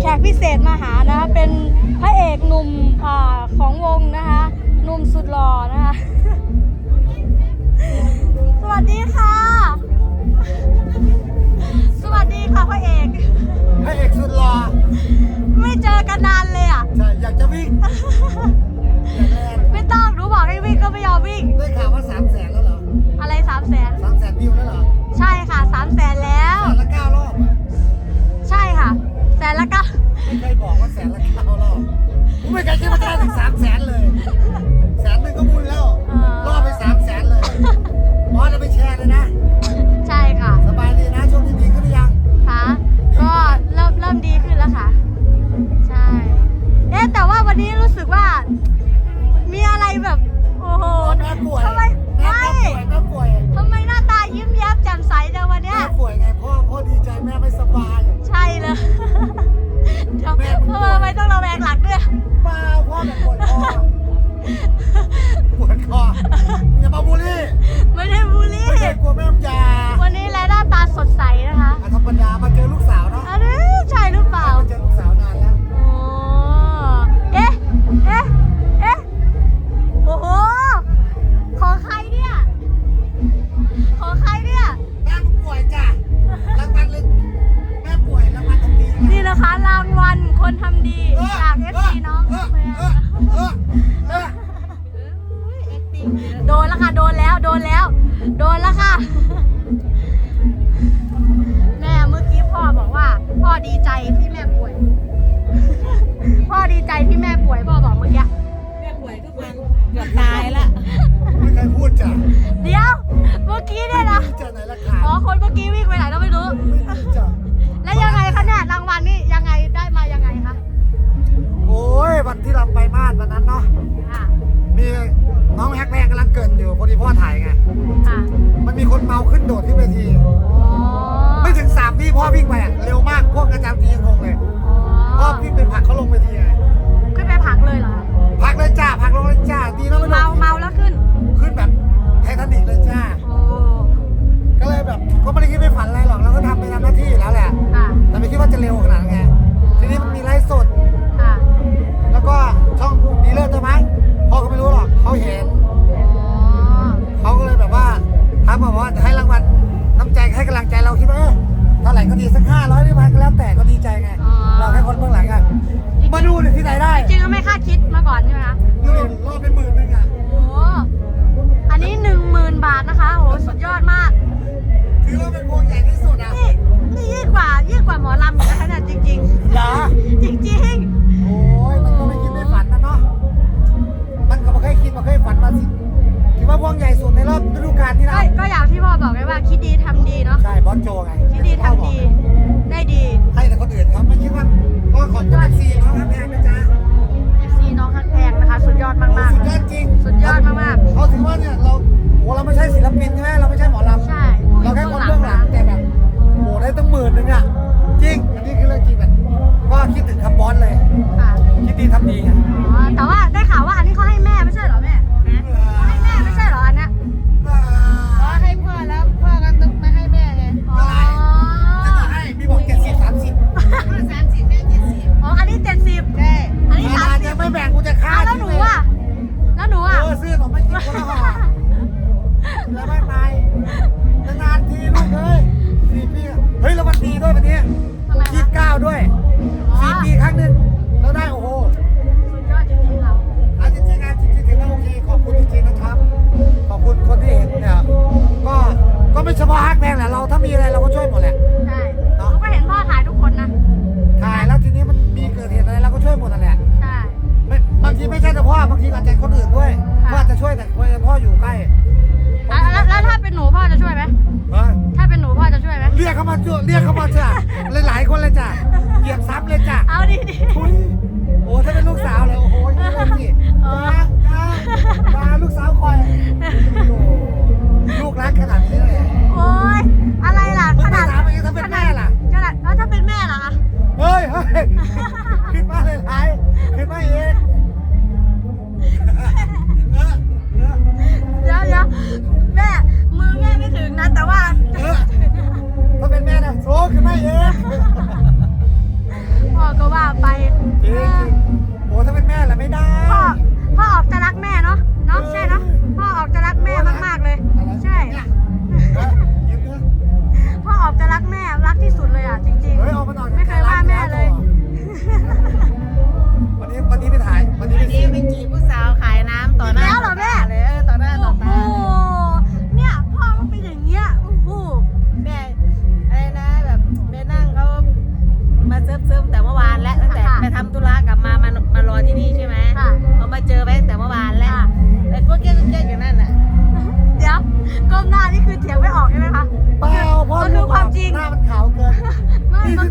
แขกพิเศษมาหานะคะเป็นพระเอกหนุ่มอของวงนะคะหนุ่มสุดหล่อนะคะสวัสดีค่ะ ไม่เคยคิดว่าจะได้ถึงสามแสนเลย ม่ลำาวันนี้แลหน้าตาสดใสนะคะอะธรรมดามาเจอลูกสาวเนาะอันนี้ใช่หรือเปล่า มาเจอลูกสาวนานแล้วโอ้เอ๊ะ เอ๊ะ เอ๊ะ โอ้โห ของใครเนี่ย ของใครเนี่ย แม่ป่วยจ้ะรางวัลเลยแม่ป่วยรางวัลทำดีนี่นะคะรางวัลคนทำดีจากเอฟซีน้องเออแมวเโดนแล้วค่ะ โดนแล้ว โดนแล้ว โดนแล้วค่ะ ทีเอาใจคนอื่นด้วยพ่อจะช่วยแต่พ่ออยู่ใกล้แล้วถ้าเป็นหนูพ่อจะช่วยไหมถ้าเป็นหนูพ่อจะช่วยไหมเรียกเขามาเรียกเขามาจ้ะหลายๆคนเลยจ้ะเหยียบซับเลยจ้ะเอาดีดีโอ้ถ้าเป็นลูกสาวเลยโอ้โหนี่นะ Mom, Even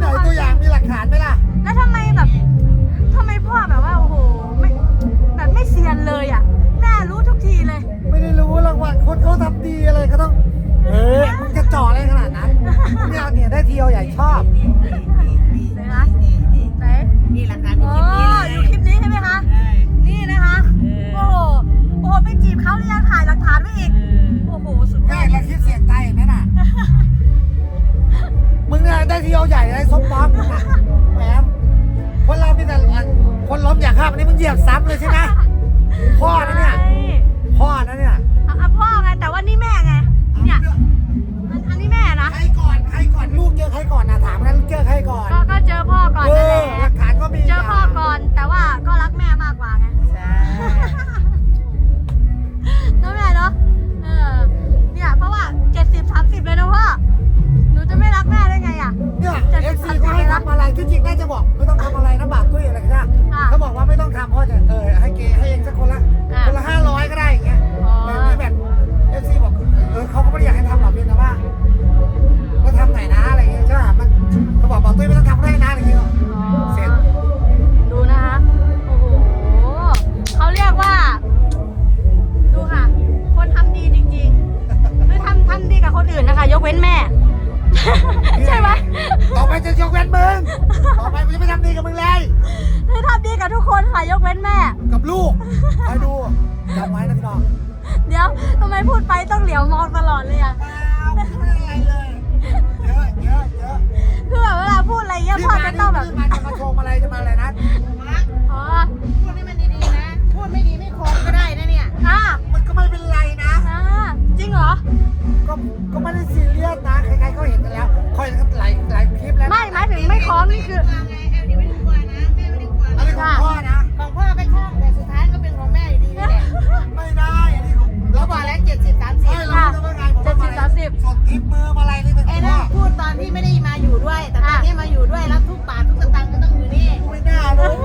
พี่ไม่ได้มาอยู่ด้วย แต่ตอนนี้มาอยู่ด้วยแล้วทุกบาททุกสตางค์ก็ต้องอยู่นี่ไม่ได้ลูก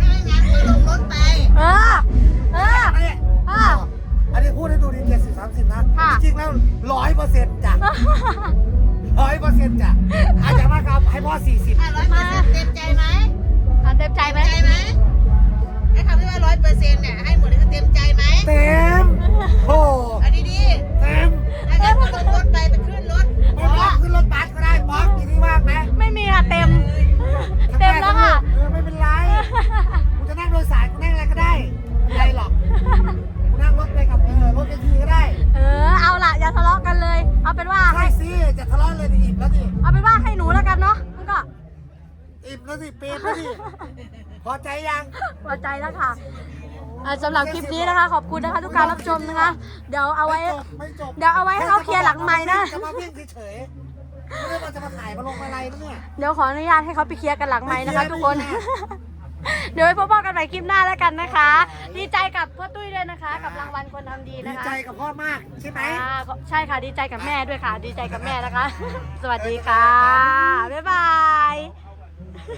ถ้างั้นก็ลงรถไปเออออเออันนี้พูดให้ดูดีเจ็ดสิบสามสิบนะจริงแล้วร้อยเปอร์เซ็นต์จ้ะร้อยเปอร์เซ็นต์จ้ะอาจารย์มครับให้พ่อสี่สิบร้อยเปอร์เซ็นต์เต็มใจไหมเต็มใจไหมให้คำที่ว่าร้อยเปอร์เซ็นต์เนี่ยให้หมดเลยเต็มใจไหมเต็มโอ้อันนี้ดี อจะทะเลาะเลยดิอิบแล้วดิเอาไป็นว่าให้หนูแล้วกันเนาะมันก็อิบแล้วสิเปรนแล้วสิพอใจยังพอใจแล้วค่ะสำหรับคลิปนี้นะคะ ขอบคุณนะคะทุกการรับชมนะคะ เดี๋ยวเอาไว้เดี๋ยวเอาไว้ให้เขาเคลียร์หลังไม้นะ จะมาเพ่งเฉยๆไม่ได้ว่จะมาถ่ายมาลงอะไรนะเนี่ย เดี๋ยวขออนุญาตให้เขาไปเคลียร์กันหลังไม้นะคะทุกคน เดี๋ยวไปพบกันใหม่คลิปหน้าแล้วกันนะคะ ดีใจกับพ่อตุ้ยด้วยนะคะ กับรางวัลคนทำดีนะคะดีใจกับพ่อมากใช่ไหมใช่ค่ะดีใจกับแม่ด้วยค่ะ ดีใจกับแม่นะคะ สวัสดีค่ะ บ๊ายบาย